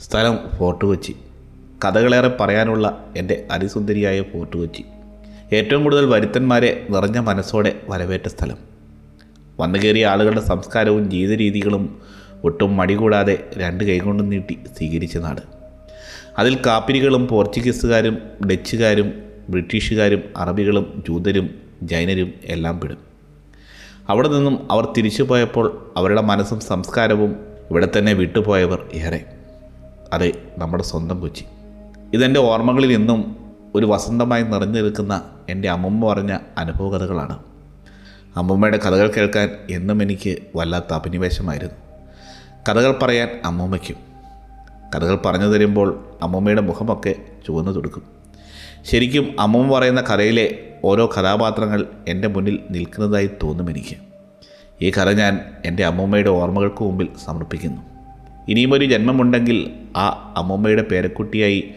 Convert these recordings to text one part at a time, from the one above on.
സ്ഥലം ഫോർട്ട് കൊച്ചി കഥകളേറെ പറയാനുള്ള എന്റെ അതിസുന്ദരിയായ ഫോർട്ട് കൊച്ചി ഏറ്റവും കൂടുതൽ വരുത്തന്മാരെ നിറഞ്ഞ മനസ്സോടെ വരവേറ്റ സ്ഥലം. വന്നു കയറിയ ആളുകളുടെ സംസ്കാരവും ജീവിതരീതികളും ഒട്ടും മടികൂടാതെ രണ്ട് കൈകൊണ്ടും നീട്ടി സ്വീകരിച്ച നാട്. അതിൽ കാപ്പിരികളും പോർച്ചുഗീസുകാരും ഡച്ചുകാരും ബ്രിട്ടീഷുകാരും അറബികളും ജൂതരും ജൈനരും എല്ലാം പെടും. അവിടെ നിന്നും അവർ തിരിച്ചു പോയപ്പോൾ അവരുടെ മനസ്സും സംസ്കാരവും ഇവിടെ തന്നെ വിട്ടുപോയവർ ഏറെ. അതെ നമ്മുടെ സ്വന്തം കൊച്ചി. ഇതെന്റെ ഓർമ്മകളിൽ ഇന്നും ഒരു വസന്തമായി നിറഞ്ഞു നിൽക്കുന്ന എന്റെ അമ്മമ്മ പറഞ്ഞ അനുഭവ കഥകളാണ് അമ്മമ്മയുടെ കഥകൾ കേൾക്കാൻ എന്നും എനിക്ക് വല്ലാത്ത അഭിനിവേശമായിരുന്നു. കഥകൾ പറയാൻ അമ്മമ്മയ്ക്കും. കഥകൾ പറഞ്ഞു തരുമ്പോൾ അമ്മമ്മയുടെ മുഖമൊക്കെ ചുവന്നു തുടുക്കും. ശരിക്കും അമ്മമ്മ പറയുന്ന കഥയിലെ ഓരോ കഥാപാത്രങ്ങൾ എന്റെ മുന്നിൽ നിൽക്കുന്നതായി തോന്നും എനിക്ക്. ഈ കഥ ഞാൻ എന്റെ അമ്മമ്മയുടെ ഓർമ്മകൾക്ക് മുമ്പിൽ സമർപ്പിക്കുന്നു. ഇനിയും ഒരു ജന്മമുണ്ടെങ്കിൽ ആ അമ്മമ്മയുടെ പേരക്കുട്ടിയായി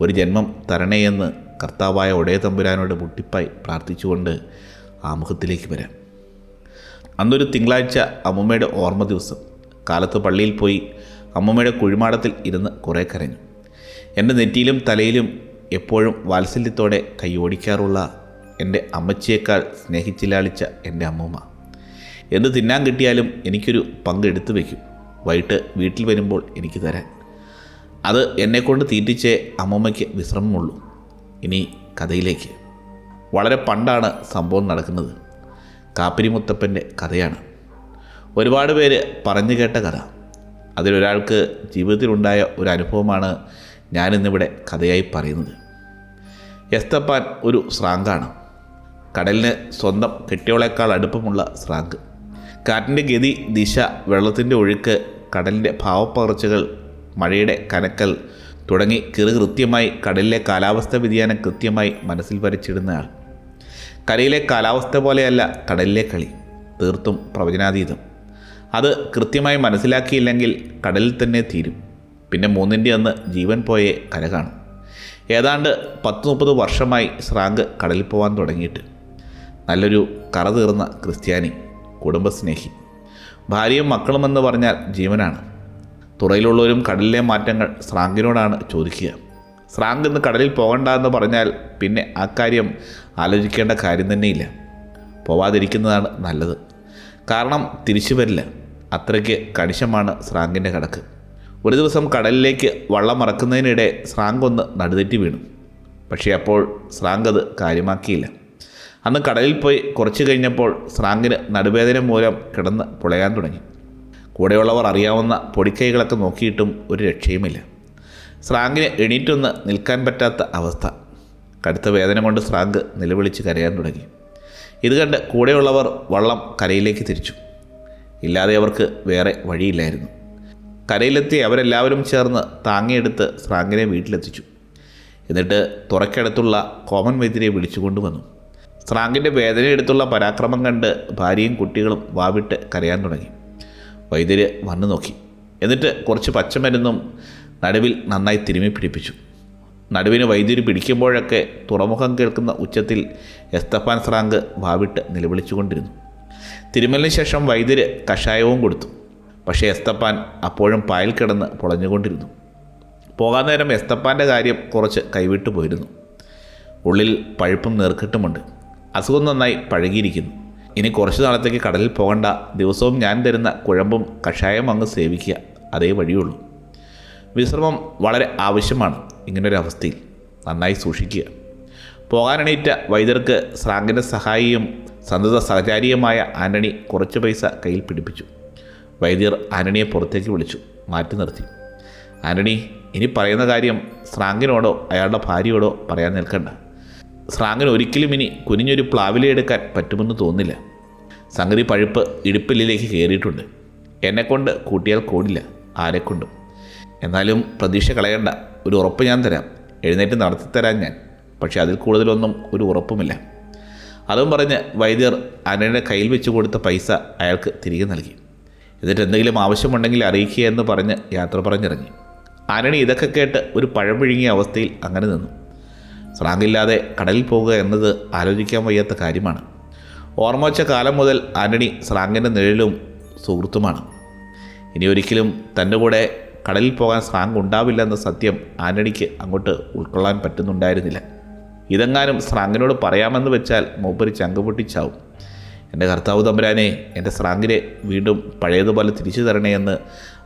ഒരു ജന്മം തരണേയെന്ന് കർത്താവായ ഒടയ തമ്പുരാനോട് മുട്ടിപ്പായി പ്രാർത്ഥിച്ചുകൊണ്ട് ആമുഖത്തിലേക്ക് വരാം. അന്നൊരു തിങ്കളാഴ്ച അമ്മമ്മയുടെ ഓർമ്മ ദിവസം. കാലത്ത് പള്ളിയിൽ പോയി അമ്മമ്മയുടെ കുഴിമാടത്തിൽ ഇരുന്ന് കുറേ കരഞ്ഞു. എന്റെ നെറ്റിയിലും തലയിലും എപ്പോഴും വാത്സല്യത്തോടെ കൈയോടിക്കാറുള്ള എന്റെ അമ്മച്ചിയേക്കാൾ സ്നേഹിച്ചിലാളിച്ച എന്റെ അമ്മൂമ്മ. എന്ത് തിന്നാൻ കിട്ടിയാലും എനിക്കൊരു പങ്ക് എടുത്തു വയ്ക്കും. വൈകിട്ട് വീട്ടിൽ വരുമ്പോൾ എനിക്ക് തരാൻ. അത് എന്നെക്കൊണ്ട് തീറ്റിച്ചേ അമ്മമ്മയ്ക്ക് വിശ്രമമുള്ളൂ. ഇനി കഥയിലേക്ക്. വളരെ പണ്ടാണ് സംഭവം നടക്കുന്നത്. കാപ്പിരിമുത്തപ്പന്റെ കഥയാണ്. ഒരുപാട് പേര് പറഞ്ഞു കേട്ട കഥ. അതിലൊരാൾക്ക് ജീവിതത്തിലുണ്ടായ ഒരു അനുഭവമാണ് ഞാനിന്നിവിടെ കഥയായി പറയുന്നത്. എസ്തപ്പാൻ ഒരു സ്രാങ്കാണ്. കടലിന് സ്വന്തം കെട്ടിയോളേക്കാൾ അടുപ്പമുള്ള സ്രാങ്ക്. കാറ്റിന്റെ ഗതി ദിശ വെള്ളത്തിന്റെ ഒഴുക്ക് കടലിന്റെ ഭാവപ്പകർച്ചകൾ മഴയുടെ കനക്കൽ തുടങ്ങി കിറു കൃത്യമായി കടലിലെ കാലാവസ്ഥ വ്യതിയാനം കൃത്യമായി മനസ്സിൽ വരച്ചിടുന്നയാൾ. കരയിലെ കാലാവസ്ഥ പോലെയല്ല കടലിലെ കളി തീർത്തും പ്രവചനാതീതം. അത് കൃത്യമായി മനസ്സിലാക്കിയില്ലെങ്കിൽ കടലിൽ തന്നെ തീരും. പിന്നെ മൂന്നിന്റെ അന്ന് ജീവൻ പോയേ കര കാണും. ഏതാണ്ട് പത്ത് മുപ്പത് വർഷമായി സ്രാങ്ക് കടലിൽ പോകാൻ തുടങ്ങിയിട്ട്. നല്ലൊരു കറ തീർന്ന ക്രിസ്ത്യാനി കുടുംബസ്നേഹി. ഭാര്യയും മക്കളുമെന്ന് പറഞ്ഞാൽ ജീവനാണ്. തുറയിലുള്ളവരും കടലിലെ മാറ്റങ്ങൾ സ്രാങ്കിനോടാണ് ചോദിക്കുക. സ്രാങ്ക് ഇന്ന് കടലിൽ പോകണ്ട എന്ന് പറഞ്ഞാൽ പിന്നെ ആ കാര്യം ആലോചിക്കേണ്ട കാര്യം തന്നെയില്ല. പോവാതിരിക്കുന്നതാണ് നല്ലത്. കാരണം തിരിച്ചു വരില്ല. അത്രയ്ക്ക് കണിശമാണ് സ്രാങ്കിന്റെ കടക്ക് ഒരു ദിവസം കടലിലേക്ക് വള്ളം മറക്കുന്നതിനിടെ സ്രാങ്ക് ഒന്ന് നടുതെറ്റി വീണു. പക്ഷേ അപ്പോൾ സ്രാങ്ക് അത് കാര്യമാക്കിയില്ല. അന്ന് കടലിൽ പോയി കുറച്ച് കഴിഞ്ഞപ്പോൾ സ്രാങ്കിന് നടുവേദന മൂലം കിടന്ന് പുളയാൻ തുടങ്ങി. കൂടെയുള്ളവർ അറിയാവുന്ന പൊടിക്കൈകളൊക്കെ നോക്കിയിട്ടും ഒരു രക്ഷയുമില്ല. സ്രാങ്കിന് എണീറ്റൊന്ന് നിൽക്കാൻ പറ്റാത്ത അവസ്ഥ. കടുത്ത വേദന കൊണ്ട് സ്രാങ്ക് നിലവിളിച്ച് കരയാൻ തുടങ്ങി. ഇത് കണ്ട് കൂടെയുള്ളവർ വള്ളം കരയിലേക്ക് തിരിച്ചു. ഇല്ലാതെ അവർക്ക് വേറെ വഴിയില്ലായിരുന്നു. കരയിലെത്തി അവരെല്ലാവരും ചേർന്ന് താങ്ങിയെടുത്ത് സ്രാങ്കിനെ വീട്ടിലെത്തിച്ചു. എന്നിട്ട് തുറക്കടുത്തുള്ള കോമൺ വൈദ്യരെ വിളിച്ചുകൊണ്ടുവന്നു സ്രാങ്കിന്റെ വേദനയെടുത്തുള്ള പരാക്രമം കണ്ട് ഭാര്യയും കുട്ടികളും വാവിട്ട് കരയാൻ തുടങ്ങി. വൈദ്യര് വന്നു നോക്കി. എന്നിട്ട് കുറച്ച് പച്ചമരുന്നും നടുവിൽ നന്നായി തിരുമ്മി പിടിപ്പിച്ചു. നടുവിന് വൈദ്യുതി പിടിക്കുമ്പോഴൊക്കെ തുറമുഖം കേൾക്കുന്ന ഉച്ചത്തിൽ എസ്തഫാൻ സ്രാങ്ക് വാവിട്ട് നിലവിളിച്ചുകൊണ്ടിരുന്നു. തിരുമലിന് ശേഷം വൈദ്യര് കഷായവും കൊടുത്തു. പക്ഷേ എസ്തപ്പാൻ അപ്പോഴും പായൽ കിടന്ന് പൊളഞ്ഞുകൊണ്ടിരുന്നു. പോകാൻ നേരം എസ്തപ്പാന്റെ കാര്യം കുറച്ച് കൈവിട്ടു പോയിരുന്നു. ഉള്ളിൽ പഴുപ്പും നീർക്കെട്ടുമുണ്ട്. അസുഖം നന്നായി പഴകിയിരിക്കുന്നു. ഇനി കുറച്ച് നാളത്തേക്ക് കടലിൽ പോകണ്ട. ദിവസവും ഞാൻ തരുന്ന കുഴമ്പും കഷായം അങ്ങ് സേവിക്കുക. അതേ വഴിയുള്ളൂ. വിശ്രമം വളരെ ആവശ്യമാണ്. ഇങ്ങനൊരവസ്ഥയിൽ നന്നായി സൂക്ഷിക്കുക. പോകാനെണീറ്റ വൈദ്യർക്ക് സ്രാങ്കിന്റെ സഹായിയും സന്തത സഹചാരിയുമായ ആന്റണി കുറച്ച് പൈസ കയ്യിൽ പിടിപ്പിച്ചു. വൈദ്യർ ആന്റണിയെ പുറത്തേക്ക് വിളിച്ചു. മാറ്റി നിർത്തി. ആന്റണി ഇനി പറയുന്ന കാര്യം സ്രാങ്കിനോടോ അയാളുടെ ഭാര്യയോടോ പറയാൻ നിൽക്കണ്ട. സ്രാങ്കിന് ഒരിക്കലും ഇനി കുനിഞ്ഞൊരു പ്ലാവിലെടുക്കാൻ പറ്റുമെന്ന് തോന്നില്ല സംഗതി പഴുപ്പ് ഇടുപ്പില്ലിലേക്ക് കയറിയിട്ടുണ്ട്. എന്നെക്കൊണ്ട് കൂട്ടിയാൽ കൂടില്ല ആരെക്കൊണ്ടും എന്നാലും പ്രതീക്ഷ കളയണ്ട. ഒരു ഉറപ്പ് ഞാൻ തരാം. എഴുന്നേറ്റ് നടത്തിത്തരാൻ ഞാൻ. പക്ഷേ അതിൽ കൂടുതലൊന്നും ഒരു ഉറപ്പുമില്ല. അതും പറഞ്ഞ് വൈദ്യർ അനയുടെ കയ്യിൽ വെച്ച് കൊടുത്ത പൈസ അയാൾക്ക് തിരികെ നൽകി. എന്നിട്ട് എന്തെങ്കിലും ആവശ്യമുണ്ടെങ്കിൽ അറിയിക്കുക എന്ന് പറഞ്ഞ് യാത്ര പറഞ്ഞിറങ്ങി. ആനണി ഇതൊക്കെ കേട്ട് ഒരു പഴം പിഴുങ്ങിയ അവസ്ഥയിൽ അങ്ങനെ നിന്നു. സ്രാങ്കില്ലാതെ കടലിൽ പോകുക എന്നത് ആലോചിക്കാൻ വയ്യാത്ത കാര്യമാണ്. ഓർമ്മ വച്ച കാലം മുതൽ ആന്റണി സ്ലാങ്ങിന്റെ നിഴലും സുഹൃത്തുമാണ്. ഇനി ഒരിക്കലും തന്റെ കൂടെ കടലിൽ പോകാൻ സ്ലാങ് ഉണ്ടാവില്ല എന്ന സത്യം ആന്റണിക്ക് അങ്ങോട്ട് ഉൾക്കൊള്ളാൻ പറ്റുന്നുണ്ടായിരുന്നില്ല. ഇതെങ്ങാനും സ്രാങ്കിനോട് പറയാമെന്ന് വെച്ചാൽ മൂപ്പര് ചങ്കുപൊട്ടിച്ചാവും എന്റെ കർത്താവ് തമ്പുരാനെ എന്റെ സ്രാങ്കിനെ വീണ്ടും പഴയതുപോലെ തിരിച്ചു തരണേ എന്ന്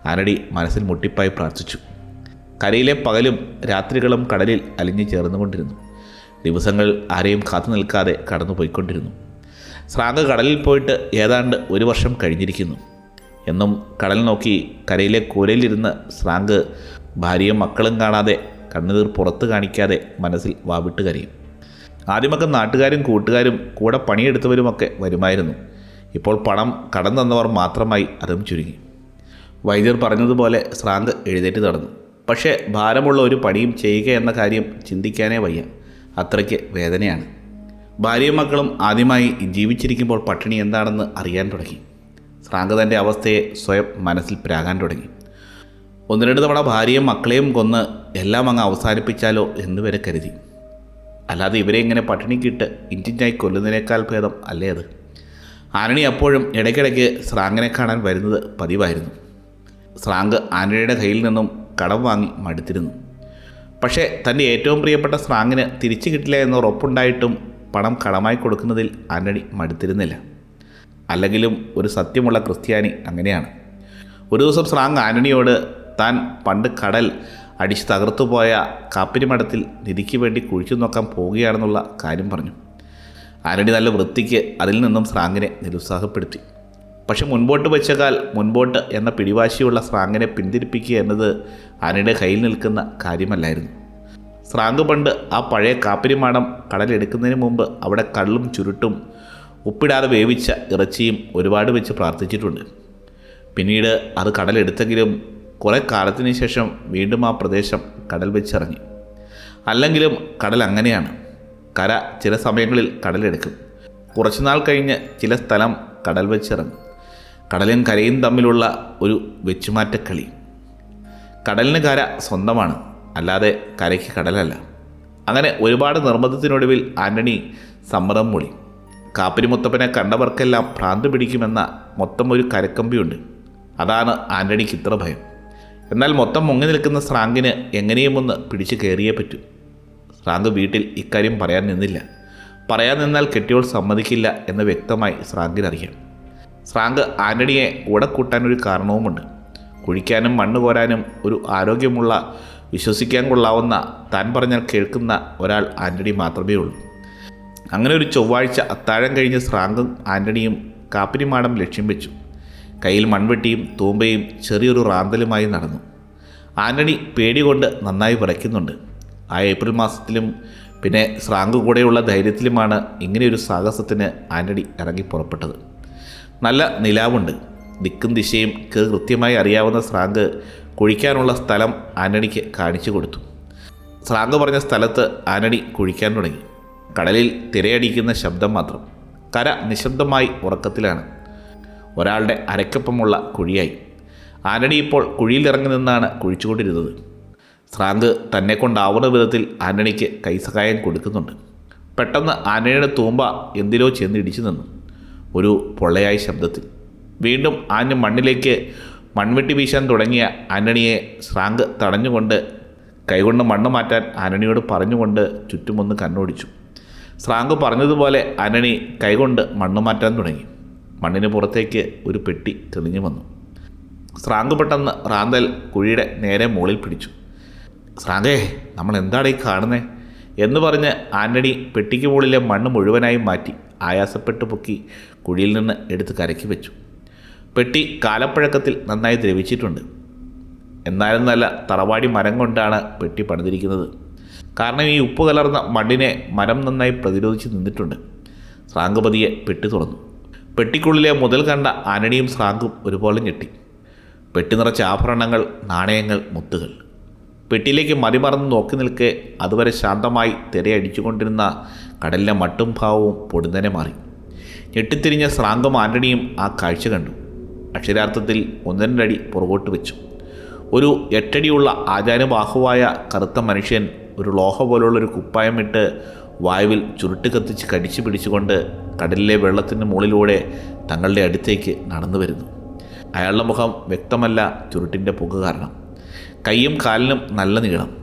ആനടി മനസ്സിൽ മുട്ടിപ്പായി പ്രാർത്ഥിച്ചു. കരയിലെ പകലും രാത്രികളും കടലിൽ അലിഞ്ഞു ചേർന്നുകൊണ്ടിരുന്നു. ദിവസങ്ങൾ ആരെയും കാത്തു നിൽക്കാതെ കടന്നു പോയിക്കൊണ്ടിരുന്നു സ്രാങ്ക് കടലിൽ പോയിട്ട് ഏതാണ്ട് ഒരു വർഷം കഴിഞ്ഞിരിക്കുന്നു. എന്നും കടൽ നോക്കി കരയിലെ കൂരയിലിരുന്ന് സ്രാങ്ക് ഭാര്യയും മക്കളും കാണാതെ കണ്ണുനീർ പുറത്ത് കാണിക്കാതെ മനസ്സിൽ വാവിട്ട് കരയും. ആദ്യമൊക്കെ നാട്ടുകാരും കൂട്ടുകാരും കൂടെ പണിയെടുത്തവരുമൊക്കെ വരുമായിരുന്നു. ഇപ്പോൾ പണം കടം തന്നവർ മാത്രമായി അതും ചുരുങ്ങി. വൈദ്യർ പറഞ്ഞതുപോലെ സ്രാങ്ക് എഴുന്നേറ്റ് നടന്നു. പക്ഷേ ഭാരമുള്ള ഒരു പണിയും ചെയ്യുക എന്ന കാര്യം ചിന്തിക്കാനേ വയ്യ. അത്രയ്ക്ക് വേദനയാണ്. ഭാര്യയും മക്കളും ആദ്യമായി ജീവിച്ചിരിക്കുമ്പോൾ പട്ടിണി എന്താണെന്ന് അറിയാൻ തുടങ്ങി. ശ്രാങ്ക് തന്റെ അവസ്ഥയെ സ്വയം മനസ്സിൽ പ്രാകാൻ തുടങ്ങി. ഒന്ന് രണ്ട് തവണ ഭാര്യയും മക്കളെയും കൊന്ന് എല്ലാം അങ്ങ് അവസാനിപ്പിച്ചാലോ എന്ന് വരെ കരുതി. അല്ലാതെ ഇവരെ ഇങ്ങനെ പട്ടിണിക്കിട്ട് ഇഞ്ചിഞ്ചായി കൊല്ലുന്നതിനേക്കാൾ ഭേദം അല്ലേ അത്? ആനണി അപ്പോഴും ഇടയ്ക്കിടയ്ക്ക് ശ്രാങ്കിനെ കാണാൻ വരുന്നത് പതിവായിരുന്നു. സ്രാങ്ക് ആനണിയുടെ കയ്യിൽ നിന്നും കടം വാങ്ങി മടുത്തിരുന്നു. പക്ഷേ തന്റെ ഏറ്റവും പ്രിയപ്പെട്ട സ്രാങ്ങിന് തിരിച്ചു കിട്ടില്ല എന്ന ഉറപ്പുണ്ടായിട്ടും പണം കടമായി കൊടുക്കുന്നതിൽ ആന്റണി മടുത്തിരുന്നില്ല. അല്ലെങ്കിലും ഒരു സത്യമുള്ള ക്രിസ്ത്യാനി അങ്ങനെയാണ്. ഒരു ദിവസം സ്രാങ് ആന്റണിയോട് താൻ പണ്ട് കടൽ അടിച്ച് തകർത്തുപോയ കാപ്പിരിമഠത്തിൽ നിധിക്ക് വേണ്ടി കുഴിച്ചു നോക്കാൻ പോവുകയാണെന്നുള്ള കാര്യം പറഞ്ഞു. ആന്റണി നല്ല വൃത്തിക്ക് അതിൽ നിന്നും സ്രാങ്ങിനെ നിരുത്സാഹപ്പെടുത്തി. പക്ഷെ മുൻപോട്ട് വെച്ചാൽ മുൻപോട്ട് എന്ന പിടിവാശിയുള്ള സ്രാങ്ങിനെ പിന്തിരിപ്പിക്കുക എന്നത് ആനയുടെ കയ്യിൽ നിൽക്കുന്ന കാര്യമല്ലായിരുന്നു. സ്രാങ്ക് പണ്ട് ആ പഴയ കാപ്പിരിമാടം കടലെടുക്കുന്നതിന് മുമ്പ് അവിടെ കള്ളും ചുരുട്ടും ഉപ്പിടാതെ വേവിച്ച ഇറച്ചിയും ഒരുപാട് വെച്ച് പ്രാർത്ഥിച്ചിട്ടുണ്ട്. പിന്നീട് അത് കടലെടുത്തെങ്കിലും കുറേ കാലത്തിന് ശേഷം വീണ്ടും ആ പ്രദേശം കടൽ വെച്ചിറങ്ങി അല്ലെങ്കിലും കടൽ അങ്ങനെയാണ്. കര ചില സമയങ്ങളിൽ കടലെടുക്കും കുറച്ചുനാൾ കഴിഞ്ഞ് ചില സ്ഥലം കടൽ വെച്ചിറങ്ങും കടലും കരയും തമ്മിലുള്ള ഒരു വെച്ചുമാറ്റക്കളി. കടലിന് കര സ്വന്തമാണ് അല്ലാതെ കരയ്ക്ക് കടലല്ല. അങ്ങനെ ഒരുപാട് നിർബന്ധത്തിനൊടുവിൽ ആന്റണി സമ്മതം മൂളി കാപ്പിരി മുത്തപ്പനെ കണ്ടവർക്കെല്ലാം ഭ്രാന്ത് പിടിക്കുമെന്ന മൊത്തം ഒരു കരക്കമ്പിയുണ്ട്. അതാണ് ആന്റണിക്ക് ഇത്ര ഭയം. എന്നാൽ മൊത്തം മുങ്ങി നിൽക്കുന്ന സ്രാങ്കിന് എങ്ങനെയും ഒന്ന് പിടിച്ചു കയറിയേ പറ്റൂ. സ്രാങ്ക് വീട്ടിൽ ഇക്കാര്യം പറയാൻ നിന്നില്ല. പറയാൻ നിന്നാൽ കെട്ടിയോൾ സമ്മതിക്കില്ല എന്ന് വ്യക്തമായി സ്രാങ്കിനറിയാം. സ്രാങ്ക് ആന്റണിയെ കൂടെ കൂട്ടാനൊരു കാരണവുമുണ്ട്. കുഴിക്കാനും മണ്ണ് കോരാനും ഒരു ആരോഗ്യമുള്ള വിശ്വസിക്കാൻ കൊള്ളാവുന്ന താൻ പറഞ്ഞാൽ കേൾക്കുന്ന ഒരാൾ ആന്റണി മാത്രമേ ഉള്ളൂ അങ്ങനെ ഒരു ചൊവ്വാഴ്ച അത്താഴം കഴിഞ്ഞ് സ്രാങ്കും ആന്റണിയും കാപ്പിരിമാടം ലക്ഷ്യം വെച്ചു. കയ്യിൽ മൺവെട്ടിയും തൂമ്പയും ചെറിയൊരു റാന്തലുമായി നടന്നു. ആന്റണി പേടി കൊണ്ട് നന്നായി വിറയ്ക്കുന്നുണ്ട്. ആ ഏപ്രിൽ മാസത്തിലും പിന്നെ സ്രാങ്ക് കൂടെയുള്ള ധൈര്യത്തിലുമാണ് ഇങ്ങനെയൊരു സാഹസത്തിന് ആന്റണി ഇറങ്ങി പുറപ്പെട്ടത്. നല്ല നിലാവുണ്ട്. ദിക്കും ദിശയും കൃത്യമായി അറിയാവുന്ന സ്രാങ്ക് കുഴിക്കാനുള്ള സ്ഥലം ആന്റണിക്ക് കാണിച്ചു കൊടുത്തു. സ്രാങ്ക് പറഞ്ഞ സ്ഥലത്ത് ആന്റണി കുഴിക്കാൻ തുടങ്ങി. കടലിൽ തിരയടിക്കുന്ന ശബ്ദം മാത്രം. കര നിശബ്ദമായി ഉറക്കത്തിലാണ്. ഒരാളുടെ അരക്കൊപ്പമുള്ള കുഴിയായി. ആന്റണി ഇപ്പോൾ കുഴിയിലിറങ്ങി നിന്നാണ് കുഴിച്ചുകൊണ്ടിരുന്നത്. സ്രാങ്ക് തന്നെ കൊണ്ടാവുന്ന വിധത്തിൽ ആന്റണിക്ക് കൈസഹായം കൊടുക്കുന്നുണ്ട്. പെട്ടെന്ന് ആന്റണിയുടെ തൂമ്പ എന്തിലോ ചെന്ന് ഇടിച്ചു നിന്നു. ഒരു പൊള്ളയായ ശബ്ദത്തിൽ. വീണ്ടും ആഞ്ഞ് മണ്ണിലേക്ക് മൺവെട്ടി വീശാൻ തുടങ്ങിയ ആന്റണിയെ സ്രാങ്ക് തടഞ്ഞുകൊണ്ട് കൈകൊണ്ട് മണ്ണ് മാറ്റാൻ ആന്റണിയോട് പറഞ്ഞുകൊണ്ട് ചുറ്റുമൊന്ന് കണ്ണോടിച്ചു. സ്രാങ്ക് പറഞ്ഞതുപോലെ ആന്റണി കൈകൊണ്ട് മണ്ണ് മാറ്റാൻ തുടങ്ങി. മണ്ണിന് പുറത്തേക്ക് ഒരു പെട്ടി തെളിഞ്ഞു വന്നു. സ്രാങ്ക് പെട്ടെന്ന് റാന്തൽ കുഴിയുടെ നേരെ മുകളിൽ പിടിച്ചു. സ്രാങ്കേ നമ്മൾ എന്താണ് ഈ കാണുന്നേ? എന്ന് പറഞ്ഞ് ആന്റണി പെട്ടിക്ക് മുകളിലെ മണ്ണ് മുഴുവനായും മാറ്റി ആയാസപ്പെട്ട് പൊക്കി കുഴിയിൽ നിന്ന് എടുത്ത് കരക്കി വെച്ചു. പെട്ടി കാലപ്പഴക്കത്തിൽ നന്നായി ദ്രവിച്ചിട്ടുണ്ട്. എന്നാലും നല്ല തറവാടി മരം കൊണ്ടാണ് പെട്ടി പണിതിരിക്കുന്നത്. കാരണം ഈ ഉപ്പ് കലർന്ന മണ്ണിനെ മരം നന്നായി പ്രതിരോധിച്ച് നിന്നിട്ടുണ്ട്. സ്രാങ്കുപതിയെ പെട്ടി തുറന്നു. പെട്ടിക്കുള്ളിലെ മുതൽ കണ്ട ആനണിയും സ്രാങ്കും ഒരുപോലെ ഞെട്ടി. പെട്ടി നിറച്ച ആഭരണങ്ങൾ നാണയങ്ങൾ മുത്തുകൾ. പെട്ടിയിലേക്ക് മറിമറന്ന് നോക്കി നിൽക്കെ അതുവരെ ശാന്തമായി തിരയടിച്ചുകൊണ്ടിരുന്ന കടലിലെ മട്ടും ഭാവവും പൊടുന്നനെ മാറി. ഞെട്ടിത്തിരിഞ്ഞ സ്രാങ്കും ആന്റണിയും ആ കാഴ്ച കണ്ടു. അക്ഷരാർത്ഥത്തിൽ ഒന്നരടി പുറകോട്ട് വെച്ചു. ഒരു എട്ടടിയുള്ള ആചാരബാഹുവായ കറുത്ത മനുഷ്യൻ ഒരു ലോഹ പോലുള്ള ഒരു കുപ്പായമിട്ട് വായുവിൽ ചുരുട്ട് കത്തിച്ച് കടിച്ചു പിടിച്ചുകൊണ്ട് കടലിലെ വെള്ളത്തിന് മുകളിലൂടെ തങ്ങളുടെ അടുത്തേക്ക് നടന്നു വരുന്നു. അയാളുടെ മുഖം വ്യക്തമല്ല ചുരുട്ടിന്റെ പുക കാരണം. കൈയും കാലിനും നല്ല നീളം.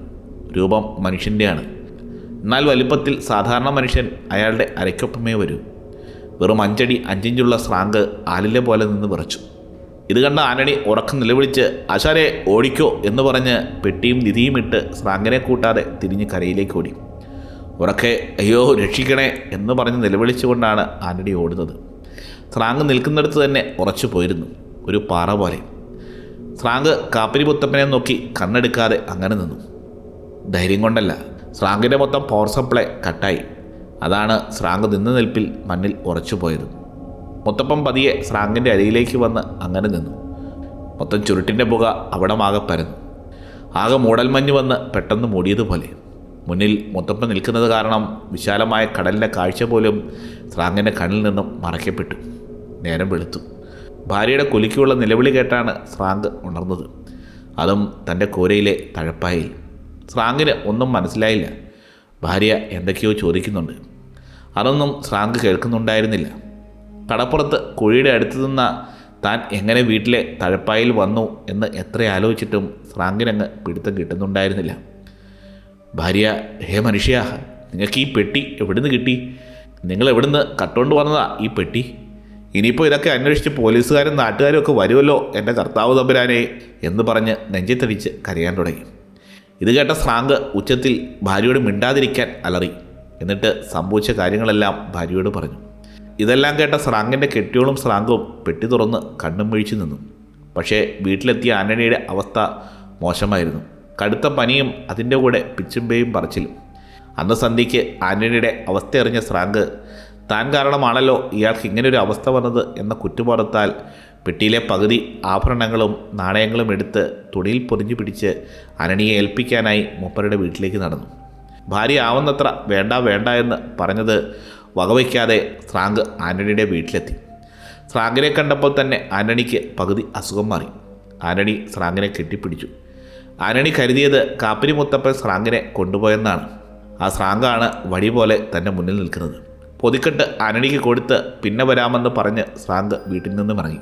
രൂപം മനുഷ്യന്റെയാണ്. എന്നാൽ വലിപ്പത്തിൽ സാധാരണ മനുഷ്യൻ അയാളുടെ അരയ്ക്കൊപ്പമേ വരൂ. വെറും അഞ്ചടി അഞ്ചിഞ്ചുള്ള സ്രാങ്ക് ആലിലെ പോലെ നിന്ന് വിറച്ചു. ഇത് കണ്ട ആനണി ഉറക്കം നിലവിളിച്ച് ആശാരെ ഓടിക്കോ എന്ന് പറഞ്ഞ് പെട്ടിയും നിധിയും ഇട്ട് സ്രാങ്കിനെ കൂട്ടാതെ തിരിഞ്ഞ് കരയിലേക്ക് ഓടി. ഉറക്കെ അയ്യോ രക്ഷിക്കണേ എന്ന് പറഞ്ഞ് നിലവിളിച്ചുകൊണ്ടാണ് ആനടി ഓടുന്നത്. സ്രാങ്ക് നിൽക്കുന്നിടത്ത് തന്നെ ഉറച്ചു പോയിരുന്നു ഒരു പാറ പോലെ. സ്രാങ്ക് കാപ്പിരി പുത്തപ്പനെ നോക്കി കണ്ണെടുക്കാതെ അങ്ങനെ നിന്നു. ധൈര്യം കൊണ്ടല്ല സ്രാങ്കിന്റെ മൊത്തം പവർ സപ്ലൈ കട്ടായി അതാണ് സ്രാങ്ക് നിന്ന നിൽപ്പിൽ മണ്ണിൽ ഉറച്ചു പോയത്. മുത്തപ്പൻ പതിയെ സ്രാങ്കിന്റെ അരിയിലേക്ക് വന്ന് അങ്ങനെ നിന്നു. മൊത്തം ചുരുട്ടിന്റെ പുക അവിടമാകെ പരന്നു. ആകെ മൂടൽമഞ്ഞ് വന്ന് പെട്ടെന്ന് മൂടിയതുപോലെ. മുന്നിൽ മുത്തപ്പൻ നിൽക്കുന്നത് കാരണം വിശാലമായ കടലിന്റെ കാഴ്ച പോലും സ്രാങ്കിന്റെ കണ്ണിൽ നിന്നും മറയ്ക്കപ്പെട്ടു. നേരം വെളുത്തു. ഭാര്യയുടെ കുലിക്കുള്ള നിലവിളി കേട്ടാണ് സ്രാങ്ക് ഉണർന്നത്. അതും തന്റെ കോരയിലെ തഴപ്പായിൽ. സ്രാങ്കിന് ഒന്നും മനസ്സിലായില്ല. ഭാര്യ എന്തൊക്കെയോ ചോദിക്കുന്നുണ്ട്. അതൊന്നും സ്രാങ്ക് കേൾക്കുന്നുണ്ടായിരുന്നില്ല. കടപ്പുറത്ത് കുഴിയുടെ അടുത്ത് നിന്ന താൻ എങ്ങനെ വീട്ടിലെ തഴപ്പായിൽ വന്നു എന്ന് എത്ര ആലോചിച്ചിട്ടും സ്രാങ്കിനങ്ങ് പിടുത്തം കിട്ടുന്നുണ്ടായിരുന്നില്ല. ഭാര്യ ഹേ മനുഷ്യ നിങ്ങൾക്ക് ഈ പെട്ടി എവിടുന്ന് കിട്ടി? നിങ്ങൾ എവിടുന്ന് കട്ടുകൊണ്ട് വന്നതാ ഈ പെട്ടി? ഇനിയിപ്പോൾ ഇതൊക്കെ അന്വേഷിച്ച് പോലീസുകാരും നാട്ടുകാരും ഒക്കെ വരുമല്ലോ എന്റെ കർത്താവ് തമ്പുരാനെ എന്ന് പറഞ്ഞ് നെഞ്ചിത്തടിച്ച് കരയാൻ തുടങ്ങി. ഇത് കേട്ട സ്രാങ്ക് ഉച്ചത്തിൽ ഭാര്യയോട് മിണ്ടാതിരിക്കാൻ അലറി. എന്നിട്ട് സംഭവിച്ച കാര്യങ്ങളെല്ലാം ഭാര്യയോട് പറഞ്ഞു. ഇതെല്ലാം കേട്ട സ്രാങ്കിന്റെ കെട്ടിയോളും സ്രാങ്കും പെട്ടി തുറന്ന് കണ്ണും വീഴ്ച നിന്നു. പക്ഷേ വീട്ടിലെത്തിയ ആന്റണിയുടെ അവസ്ഥ മോശമായിരുന്നു. കടുത്ത പനിയും അതിന്റെ കൂടെ പിച്ചുമ്പയും പറച്ചിലും. അന്ന് സന്ധ്യയ്ക്ക് ആന്റണിയുടെ അവസ്ഥ അറിഞ്ഞ സ്രാങ്ക് താൻ കാരണമാണല്ലോ ഇയാൾക്ക് ഇങ്ങനൊരു അവസ്ഥ വന്നത് എന്ന കുറ്റബോധത്താൽ പെട്ടിയിലെ പകുതി ആഭരണങ്ങളും നാണയങ്ങളും എടുത്ത് തുണിയിൽ പൊതിഞ്ഞു പിടിച്ച് അനണിയെ ഏൽപ്പിക്കാനായി മൂപ്പരുടെ വീട്ടിലേക്ക് നടന്നു. ഭാര്യ ആവുന്നത്ര വേണ്ട വേണ്ട എന്ന് പറഞ്ഞത് വകവയ്ക്കാതെ സ്രാങ്ക് ആന്റണിയുടെ വീട്ടിലെത്തി. സ്രാങ്കിനെ കണ്ടപ്പോൾ തന്നെ ആന്റണിക്ക് പകുതി അസുഖം മാറി. ആന്റണി സ്രാങ്കിനെ കെട്ടിപ്പിടിച്ചു. ആന്റണി കരുതിയത് കാപ്പിരി മുത്തപ്പൻ സ്രാങ്കിനെ കൊണ്ടുപോയെന്നാണ്. ആ സ്രാങ്കാണ് വഴി പോലെ തന്റെ മുന്നിൽ നിൽക്കുന്നത്. പൊതിക്കെട്ട് ആന്റണിക്ക് കൊടുത്ത് പിന്നെ വരാമെന്ന് പറഞ്ഞ് സ്രാങ്ക് വീട്ടിൽ നിന്നും ഇറങ്ങി.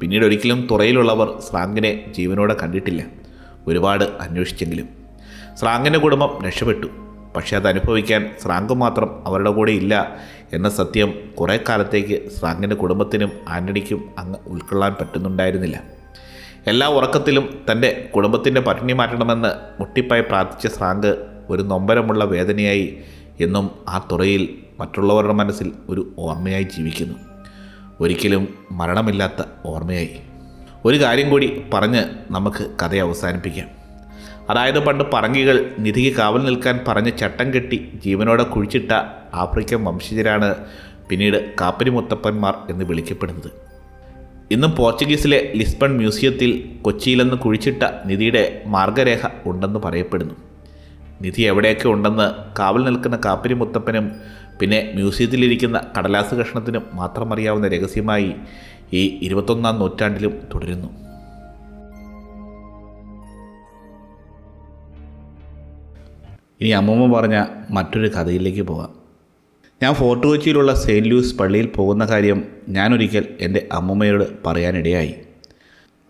പിന്നീട് ഒരിക്കലും തുറയിലുള്ളവർ സ്രാങ്കിനെ ജീവനോടെ കണ്ടിട്ടില്ല. ഒരുപാട് അന്വേഷിച്ചെങ്കിലും. സ്രാങ്കിന്റെ കുടുംബം രക്ഷപ്പെട്ടു. പക്ഷേ അത് അനുഭവിക്കാൻ സ്രാങ്ക് മാത്രം അവരുടെ കൂടെ ഇല്ല എന്ന സത്യം കുറേ കാലത്തേക്ക് സ്രാങ്കിന്റെ കുടുംബത്തിനും ആന്റണിക്കും അങ്ങ് ഉൾക്കൊള്ളാൻ പറ്റുന്നുണ്ടായിരുന്നില്ല. എല്ലാ ഉറക്കത്തിലും തന്റെ കുടുംബത്തിന്റെ പട്ടിണി മാറ്റണമെന്ന് മുട്ടിപ്പായി പ്രാർത്ഥിച്ച സ്രാങ്ക് ഒരു നൊമ്പരമുള്ള വേദനയായി എന്നും ആ തുറയിൽ മറ്റുള്ളവരുടെ മനസ്സിൽ ഒരു ഓർമ്മയായി ജീവിക്കുന്നു. ഒരിക്കലും മരണമില്ലാത്ത ഓർമ്മയായി. ഒരു കാര്യം കൂടി പറഞ്ഞ് നമുക്ക് കഥ അവസാനിപ്പിക്കാം. അതായത് പണ്ട് പറങ്കികൾ നിധിക്ക് കാവൽ നിൽക്കാൻ പറഞ്ഞ് ചട്ടം കെട്ടി ജീവനോടെ കുഴിച്ചിട്ട ആഫ്രിക്കൻ വംശജരാണ് പിന്നീട് കാപ്പരി മുത്തപ്പന്മാർ എന്ന് വിളിക്കപ്പെടുന്നത്. ഇന്നും പോർച്ചുഗീസിലെ ലിസ്ബൺ മ്യൂസിയത്തിൽ കൊച്ചിയിലെന്ന് കുഴിച്ചിട്ട നിധിയുടെ മാർഗരേഖ ഉണ്ടെന്ന് പറയപ്പെടുന്നു. നിധി എവിടെയൊക്കെ ഉണ്ടെന്ന് കാവൽ നിൽക്കുന്ന കാപ്പരി മുത്തപ്പനും പിന്നെ മ്യൂസിയത്തിലിരിക്കുന്ന കടലാസ് കഷ്ണത്തിനും മാത്രമറിയാവുന്ന രഹസ്യമായി ഈ ഇരുപത്തൊന്നാം നൂറ്റാണ്ടിലും തുടരുന്നു. ഇനി അമ്മമ്മ പറഞ്ഞ മറ്റൊരു കഥയിലേക്ക് പോകാം ഞാൻ ഫോർട്ട് കൊച്ചിയിലുള്ള സെയിന്റ് ലൂയിസ് പള്ളിയിൽ പോകുന്ന കാര്യം ഞാനൊരിക്കൽ എന്റെ അമ്മൂമ്മയോട് പറയാനിടയായി.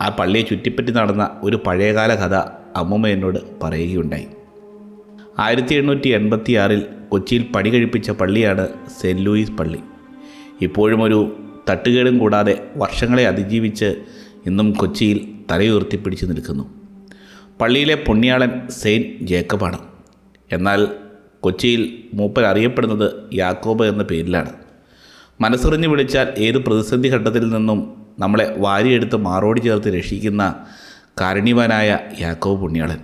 ആ പള്ളിയെ ചുറ്റിപ്പറ്റി നടന്ന ഒരു പഴയകാല കഥ അമ്മമ്മ എന്നോട് പറയുകയുണ്ടായി. ആയിരത്തി എണ്ണൂറ്റി എൺപത്തി ആറിൽ കൊച്ചിയിൽ പണി കഴിപ്പിച്ച പള്ളിയാണ് സെന്റ് ലൂയിസ് പള്ളി. ഇപ്പോഴും ഒരു തട്ടുകേടും കൂടാതെ വർഷങ്ങളെ അതിജീവിച്ച് ഇന്നും കൊച്ചിയിൽ തലയുയർത്തിപ്പിടിച്ച് നിൽക്കുന്നു. പള്ളിയിലെ പുണ്യാളൻ സെയിന്റ് ജേക്കബാണ്. എന്നാൽ കൊച്ചിയിൽ മൂപ്പൻ അറിയപ്പെടുന്നത് യാക്കോബ് എന്ന പേരിലാണ്. മനസ്സറിഞ്ഞ് വിളിച്ചാൽ ഏത് പ്രതിസന്ധി ഘട്ടത്തിൽ നിന്നും നമ്മളെ വാരിയെടുത്ത് മാറോടി ചേർത്ത് രക്ഷിക്കുന്ന കാരുണ്യവാനായ യാക്കോബ് പുണ്യാളൻ.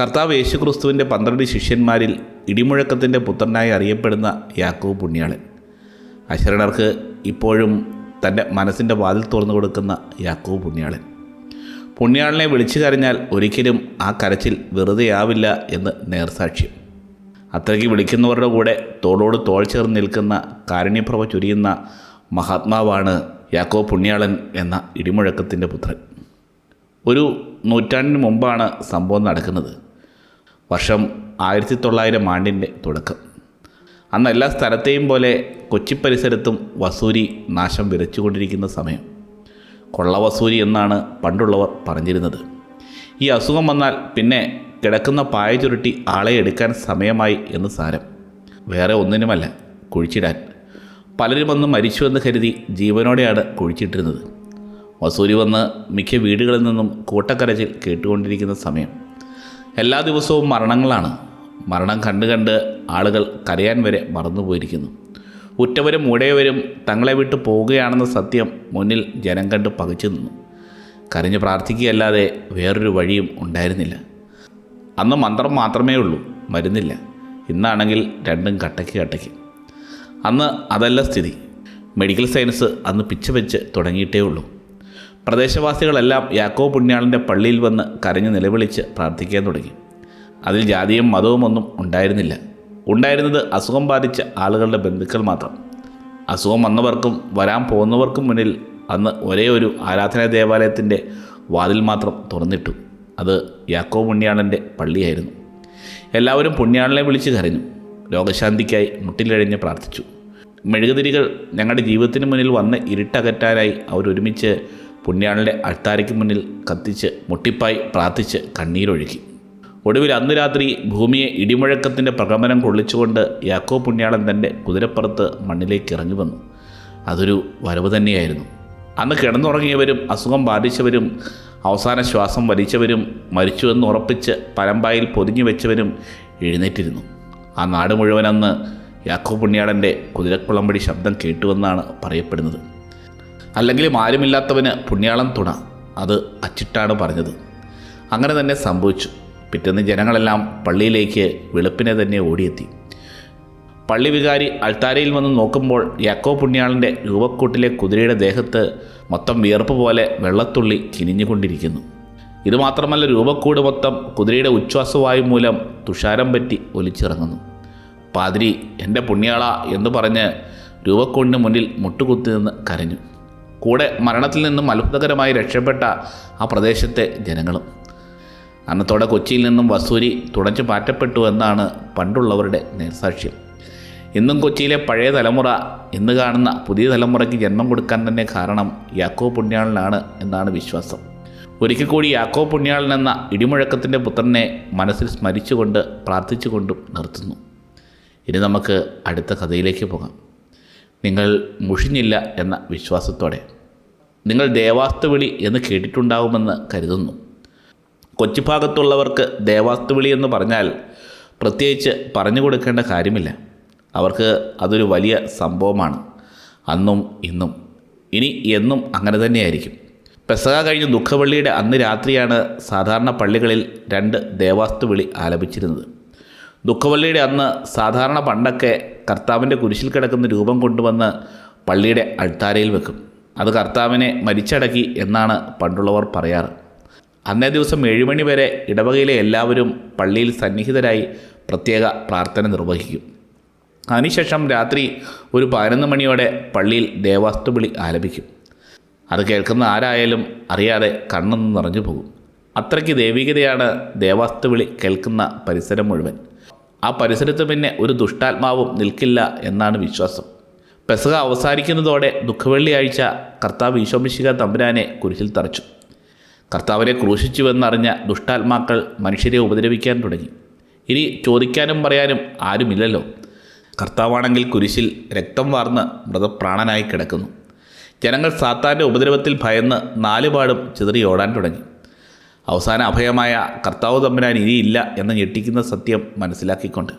കർത്താവ് യേശുക്രിസ്തുവിന്റെ പന്ത്രണ്ട് ശിഷ്യന്മാരിൽ ഇടിമുഴക്കത്തിന്റെ പുത്രനായി അറിയപ്പെടുന്ന യാക്കോബ് പുണ്യാളൻ. അശരണർക്ക് ഇപ്പോഴും തന്റെ മനസ്സിന്റെ വാതിൽ തുറന്നു കൊടുക്കുന്ന യാക്കോബ് പുണ്യാളൻ. പുണ്യാളനെ വിളിച്ചു കരഞ്ഞാൽ ഒരിക്കലും ആ കരച്ചിൽ വെറുതെയാവില്ല എന്ന് നേർസാക്ഷ്യം അത്രയ്ക്ക് വിളിക്കുന്നവരുടെ കൂടെ തോളോട് തോൾ ചേർന്ന് നിൽക്കുന്ന കാരുണ്യപ്രഭ ചൊരിയുന്ന മഹാത്മാവാണ് യാക്കോ പുണ്യാളൻ എന്ന ഇടിമുഴക്കത്തിന്റെ പുത്രൻ. ഒരു നൂറ്റാണ്ടിന് മുമ്പാണ് സംഭവം നടക്കുന്നത്. വർഷം ആയിരത്തി തൊള്ളായിരം ആണ്ടിന്റെ തുടക്കം. അന്ന് എല്ലാ സ്ഥലത്തെയും പോലെ കൊച്ചി പരിസരത്തും വസൂരി നാശം വിരച്ചുകൊണ്ടിരിക്കുന്ന സമയം. കൊള്ളവസൂരി എന്നാണ് പണ്ടുള്ളവർ പറഞ്ഞിരുന്നത്. ഈ അസുഖം വന്നാൽ പിന്നെ കിടക്കുന്ന പായ ചുരുട്ടി ആളെ എടുക്കാൻ സമയമായി എന്ന് സാരം. വേറെ ഒന്നിനുമല്ല കുഴിച്ചിടാൻ. പലരും വന്ന് മരിച്ചുവെന്ന് കരുതി ജീവനോടെയാണ് കുഴിച്ചിട്ടിരുന്നത്. വസൂരി വന്ന് മിക്ക വീടുകളിൽ നിന്നും കൂട്ടക്കരച്ചിൽ കേട്ടുകൊണ്ടിരിക്കുന്ന സമയം. എല്ലാ ദിവസവും മരണങ്ങളാണ്. മരണം കണ്ട് കണ്ട് ആളുകൾ കരയാൻ വരെ മറന്നുപോയിരിക്കുന്നു. ഉറ്റവരും ഉടയവരും തങ്ങളെ വിട്ടു പോവുകയാണെന്ന സത്യം മുന്നിൽ ജനം കണ്ട് പകച്ചു നിന്നു. കരഞ്ഞു പ്രാർത്ഥിക്കുകയല്ലാതെ വേറൊരു വഴിയും ഉണ്ടായിരുന്നില്ല. അന്ന് മന്ത്രം മാത്രമേ ഉള്ളൂ മരുന്നില്ല. ഇന്നാണെങ്കിൽ രണ്ടും കട്ടയ്ക്ക് കട്ടയ്ക്ക്. അന്ന് അതല്ല സ്ഥിതി. മെഡിക്കൽ സയൻസ് അന്ന് പിച്ച് വെച്ച് തുടങ്ങിയിട്ടേ ഉള്ളൂ. പ്രദേശവാസികളെല്ലാം യാക്കോ പുണ്യാളന്റെ പള്ളിയിൽ വന്ന് കരഞ്ഞ് നിലവിളിച്ച് പ്രാർത്ഥിക്കാൻ തുടങ്ങി. അതിൽ ജാതിയും മതവും ഒന്നും ഉണ്ടായിരുന്നില്ല. ഉണ്ടായിരുന്നത് അസുഖം ബാധിച്ച ആളുകളുടെ ബന്ധുക്കൾ മാത്രം. അസുഖം വന്നവർക്കും വരാൻ പോകുന്നവർക്കും മുന്നിൽ അന്ന് ഒരേ ഒരു ആരാധനാ ദേവാലയത്തിന്റെ വാതിൽ മാത്രം തുറന്നിട്ടു. അത് യാക്കോ പുണ്യാളന്റെ പള്ളിയായിരുന്നു. എല്ലാവരും പുണ്യാളനെ വിളിച്ച് കരഞ്ഞു. രോഗശാന്തിക്കായി മുട്ടിലഴിഞ്ഞ് പ്രാർത്ഥിച്ചു. മെഴുകുതിരികൾ ഞങ്ങളുടെ ജീവിതത്തിന് മുന്നിൽ വന്ന് ഇരുട്ടകറ്റാനായി അവരൊരുമിച്ച് പുണ്യാളന്റെ അൾത്താരയ്ക്ക് മുന്നിൽ കത്തിച്ച് മുട്ടിപ്പായി പ്രാർത്ഥിച്ച് കണ്ണീരൊഴുക്കി ഒടുവിൽ അന്ന് രാത്രി ഭൂമിയെ ഇടിമുഴക്കത്തിന്റെ പ്രകമ്പനം കൊള്ളിച്ചുകൊണ്ട് യാക്കോ പുണ്യാളൻ തന്റെ കുതിരപ്പുറത്ത് മണ്ണിലേക്ക് ഇറങ്ങി വന്നു. അതൊരു വരവ് തന്നെയായിരുന്നു. അന്ന് കിടന്നുറങ്ങിയവരും അസുഖം ബാധിച്ചവരും അവസാന ശ്വാസം വലിച്ചവരും മരിച്ചുവെന്ന് ഉറപ്പിച്ച് പരമ്പായിൽ പൊതിഞ്ഞു വെച്ചവരും എഴുന്നേറ്റിരുന്നു. ആ നാട് മുഴുവൻ അന്ന് യാക്കോ പുണ്യാളന്റെ കുതിരക്കുളമ്പടി ശബ്ദം കേട്ടുവെന്നാണ് പറയപ്പെടുന്നത്. അല്ലെങ്കിലും ആരുമില്ലാത്തവന് പുണ്യാളം തുണ അത് അച്ചിട്ടാണ് പറഞ്ഞത്. അങ്ങനെ തന്നെ സംഭവിച്ചു. പിറ്റേന്ന് ജനങ്ങളെല്ലാം പള്ളിയിലേക്ക് വെളുപ്പിനെ തന്നെ ഓടിയെത്തി. പള്ളി വികാരി അൾത്താരയിൽ വന്ന് നോക്കുമ്പോൾ യാക്കോ പുണ്യാളിന്റെ രൂപക്കൂട്ടിലെ കുതിരയുടെ ദേഹത്ത് മൊത്തം വിയർപ്പ് പോലെ വെള്ളത്തുള്ളി കിനിഞ്ഞുകൊണ്ടിരിക്കുന്നു. ഇതുമാത്രമല്ല രൂപക്കൂട് മൊത്തം കുതിരയുടെ ഉച്ഛ്വാസവായു മൂലം തുഷാരം പറ്റി ഒലിച്ചിറങ്ങുന്നു. പാതിരി എന്റെ പുണ്യാള എന്ന് പറഞ്ഞ് രൂപക്കൂടിന് മുന്നിൽ മുട്ടുകുത്തി നിന്ന് കരഞ്ഞു. കൂടെ മരണത്തിൽ നിന്നും അത്ഭുതകരമായി രക്ഷപ്പെട്ട ആ പ്രദേശത്തെ ജനങ്ങളും. അന്നത്തോടെ കൊച്ചിയിൽ നിന്നും വസൂരി തുടച്ചു മാറ്റപ്പെട്ടു എന്നാണ് പണ്ടുള്ളവരുടെ നേർസാക്ഷ്യം. ഇന്നും കൊച്ചിയിലെ പഴയ തലമുറ ഇന്ന് കാണുന്ന പുതിയ തലമുറയ്ക്ക് ജന്മം കൊടുക്കാൻ തന്നെ കാരണം യാക്കോ പുണ്യാളനാണ് എന്നാണ് വിശ്വാസം. ഒരിക്കൽ കൂടി യാക്കോ പുണ്യാളൻ എന്ന ഇടിമുഴക്കത്തിന്റെ പുത്രനെ മനസ്സിൽ സ്മരിച്ചുകൊണ്ട് പ്രാർത്ഥിച്ചുകൊണ്ടും നിർത്തുന്നു. ഇനി നമുക്ക് അടുത്ത കഥയിലേക്ക് പോകാം. നിങ്ങൾ മുഷിഞ്ഞില്ല എന്ന വിശ്വാസത്തോടെ. നിങ്ങൾ ദേവാസ്തു വിളി എന്ന് കേട്ടിട്ടുണ്ടാവുമെന്ന് കരുതുന്നു. കൊച്ചി ഭാഗത്തുള്ളവർക്ക് ദേവാസ്തുവിളി എന്ന് പറഞ്ഞാൽ പ്രത്യേകിച്ച് പറഞ്ഞു കൊടുക്കേണ്ട കാര്യമില്ല. അവർക്ക് അതൊരു വലിയ സംഭവമാണ്. അന്നും ഇന്നും. ഇനി എന്നും അങ്ങനെ തന്നെയായിരിക്കും. പെസക കഴിഞ്ഞ് ദുഃഖവള്ളിയുടെ അന്ന് രാത്രിയാണ് സാധാരണ പള്ളികളിൽ രണ്ട് ദേവാസ്തുവിളി ആലപിച്ചിരുന്നത്. ദുഃഖവള്ളിയുടെ അന്ന് സാധാരണ പണ്ടൊക്കെ കർത്താവിന്റെ കുരിശിൽ കിടക്കുന്ന രൂപം കൊണ്ടുവന്ന് പള്ളിയുടെ അൾത്താരയിൽ വെക്കും. അത് കർത്താവിനെ മരിച്ചടക്കി എന്നാണ് പണ്ടുള്ളവർ പറയാറ്. അന്നേ ദിവസം ഏഴുമണി വരെ ഇടവകയിലെ എല്ലാവരും പള്ളിയിൽ സന്നിഹിതരായി പ്രത്യേക പ്രാർത്ഥന നിർവഹിക്കും. അതിനുശേഷം രാത്രി ഒരു പതിനൊന്ന് മണിയോടെ പള്ളിയിൽ ദേവാസ്തുവിളി ആലപിക്കും. അത് കേൾക്കുന്ന ആരായാലും അറിയാതെ കണ്ണൊന്ന് നിറഞ്ഞു പോകും. അത്രയ്ക്ക് ദൈവികതയാണ് ദേവാസ്തുവിളി കേൾക്കുന്ന പരിസരം മുഴുവൻ. ആ പരിസരത്ത് പിന്നെ ഒരു ദുഷ്ടാത്മാവും നിൽക്കില്ല എന്നാണ് വിശ്വാസം. പെസക അവസാനിക്കുന്നതോടെ ദുഃഖവെള്ളിയാഴ്ച കർത്താവ് ഈശോമിശിക തമ്പുരാനെ കുരിശിൽ തറച്ചു. കർത്താവിനെ ക്രൂശിച്ചുവെന്നറിഞ്ഞ ദുഷ്ടാത്മാക്കൾ മനുഷ്യരെ ഉപദ്രവിക്കാൻ തുടങ്ങി. ഇനി ചോദിക്കാനും പറയാനും ആരുമില്ലല്ലോ. കർത്താവാണെങ്കിൽ കുരിശിൽ രക്തം വാർന്ന് മൃതപ്രാണനായി കിടക്കുന്നു. ജനങ്ങൾ സാത്താന്റെ ഉപദ്രവത്തിൽ ഭയന്ന് നാലുപാടും ചിതറി ഓടാൻ തുടങ്ങി. അവസാന അഭയമായ കർത്താവ് തമ്പുരാൻ ഇനിയില്ല എന്ന് ഞെട്ടിക്കുന്ന സത്യം മനസ്സിലാക്കിക്കൊണ്ട്.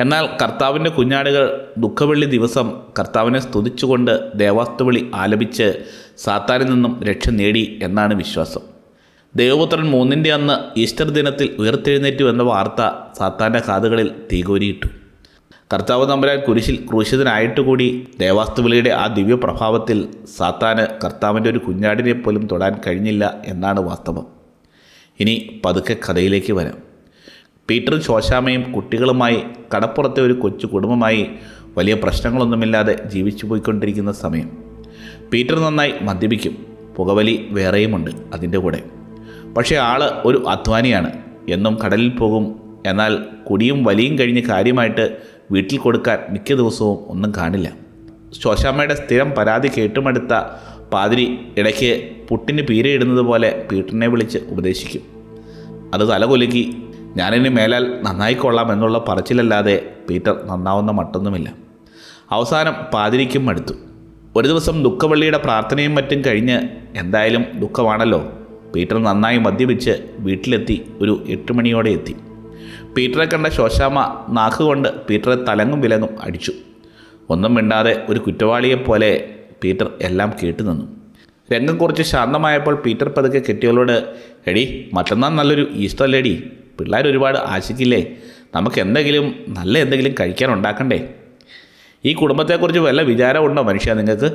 എന്നാൽ കർത്താവിന്റെ കുഞ്ഞാടുകൾ ദുഃഖവെള്ളി ദിവസം കർത്താവിനെ സ്തുതിച്ചുകൊണ്ട് ദേവാസ്തുവിളി ആലപിച്ച് സാത്താനിൽ നിന്നും രക്ഷ നേടി എന്നാണ് വിശ്വാസം. ദേവപുത്രൻ മൂന്നിന്റെ അന്ന് ഈസ്റ്റർ ദിനത്തിൽ ഉയർത്തെഴുന്നേറ്റു എന്ന വാർത്ത സാത്താന്റെ കാതുകളിൽ തീകോരിയിട്ടു. കർത്താവ് തമ്പുരാൻ കുരിശിൽ ക്രൂശിതനായിട്ട് കൂടി ദേവാസ്തുവിളിയുടെ ആ ദിവ്യപ്രഭാവത്തിൽ സാത്താന് കർത്താവിന്റെ ഒരു കുഞ്ഞാടിനെ പോലും തൊടാൻ കഴിഞ്ഞില്ല എന്നാണ് വാസ്തവം. ഇനി പതുക്കെ കഥയിലേക്ക് വരാം. പീറ്ററും ശോശാമയും കുട്ടികളുമായി കടപ്പുറത്തെ ഒരു കൊച്ചു കുടുംബമായി വലിയ പ്രശ്നങ്ങളൊന്നുമില്ലാതെ ജീവിച്ചു പോയിക്കൊണ്ടിരിക്കുന്ന സമയം. പീറ്റർ നന്നായി മദ്യപിക്കും. പുകവലി വേറെയുമുണ്ട് അതിന്റെ കൂടെ. പക്ഷേ ആൾ ഒരു അധ്വാനിയാണ്. എന്നും കടലിൽ പോകും. എന്നാൽ കുടിയും വലിയും കഴിഞ്ഞ് കാര്യമായിട്ട് വീട്ടിൽ കൊടുക്കാൻ മിക്ക ദിവസവും ഒന്നും കാണില്ല. ശോശാമ്മയുടെ സ്ഥിരം പരാതി കേട്ടുമെടുത്ത പാതിരി ഇടയ്ക്ക് പുട്ടിന് പീരയിടുന്നത് പോലെ പീറ്ററിനെ വിളിച്ച് ഉപദേശിക്കും. അത് തലകൊലുക്കി ഞാനിനി മേലാൽ നന്നായിക്കൊള്ളാം എന്നുള്ള പറച്ചിലല്ലാതെ പീറ്റർ നന്നാവുന്ന മട്ടൊന്നുമില്ല. അവസാനം പാതിരിക്കും മടുത്തു. ഒരു ദിവസം ദുഃഖവള്ളിയുടെ പ്രാർത്ഥനയും മറ്റും കഴിഞ്ഞ് എന്തായാലും ദുഃഖമാണല്ലോ. പീറ്റർ നന്നായി മദ്യപിച്ച് വീട്ടിലെത്തി ഒരു എട്ട് മണിയോടെ എത്തി. പീറ്ററെ കണ്ട ശോശാമ്മ നാക്കുകൊണ്ട് പീറ്ററെ തലങ്ങും വിലങ്ങും അടിച്ചു. ഒന്നും മിണ്ടാതെ ഒരു കുറ്റവാളിയെപ്പോലെ പീറ്റർ എല്ലാം കേട്ടു നിന്നു. രംഗം കുറച്ച് ശാന്തമായപ്പോൾ പീറ്റർ പതുക്കെ കെട്ടിയവളോട് എടി മറ്റന്നാൾ നല്ലൊരു ഈസ്റ്റർ അല്ലേടി? പിള്ളേർ ഒരുപാട് ആശിക്കില്ലേ? നമുക്ക് എന്തെങ്കിലും നല്ല എന്തെങ്കിലും കഴിക്കാൻ ഉണ്ടാക്കണ്ടേ? ഈ കുടുംബത്തെക്കുറിച്ച് വല്ല വിചാരമുണ്ടോ മനുഷ്യ നിങ്ങൾക്ക്?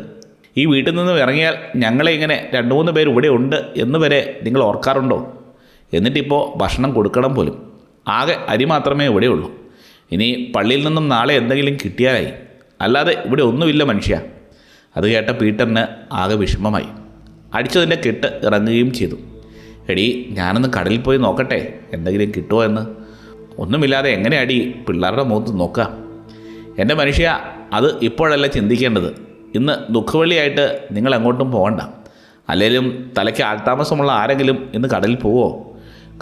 ഈ വീട്ടിൽ നിന്ന് ഇറങ്ങിയാൽ ഞങ്ങളെ ഇങ്ങനെ രണ്ട് മൂന്ന് പേര് ഇവിടെ ഉണ്ട് എന്ന് വരെ നിങ്ങൾ ഓർക്കാറുണ്ടോ? എന്നിട്ടിപ്പോൾ ഭക്ഷണം കൊടുക്കണം പോലും. ആകെ അരി മാത്രമേ ഇവിടെ ഉള്ളൂ. ഇനി പള്ളിയിൽ നിന്നും നാളെ എന്തെങ്കിലും കിട്ടിയാലായി. അല്ലാതെ ഇവിടെ ഒന്നുമില്ല മനുഷ്യ. അത് കേട്ട പീറ്ററിന് ആകെ വിഷമമായി. അടിച്ചതിന്റെ കെട്ട് ഇറങ്ങുകയും ചെയ്തു. എടി ഞാനൊന്ന് കടലിൽ പോയി നോക്കട്ടെ എന്തെങ്കിലും കിട്ടുമോ എന്ന്. ഒന്നുമില്ലാതെ എങ്ങനെ അടി പിള്ളേരുടെ മുഖത്ത് നോക്കുക എന്റെ മനുഷ്യ അത് ഇപ്പോഴല്ല ചിന്തിക്കേണ്ടത്? ഇന്ന് ദുഃഖവെള്ളിയായിട്ട് നിങ്ങൾ അങ്ങോട്ടും പോകണ്ട. അല്ലെങ്കിലും തലയ്ക്ക് ആൾതാമസമുള്ള ആരെങ്കിലും ഇന്ന് കടലിൽ പോവോ?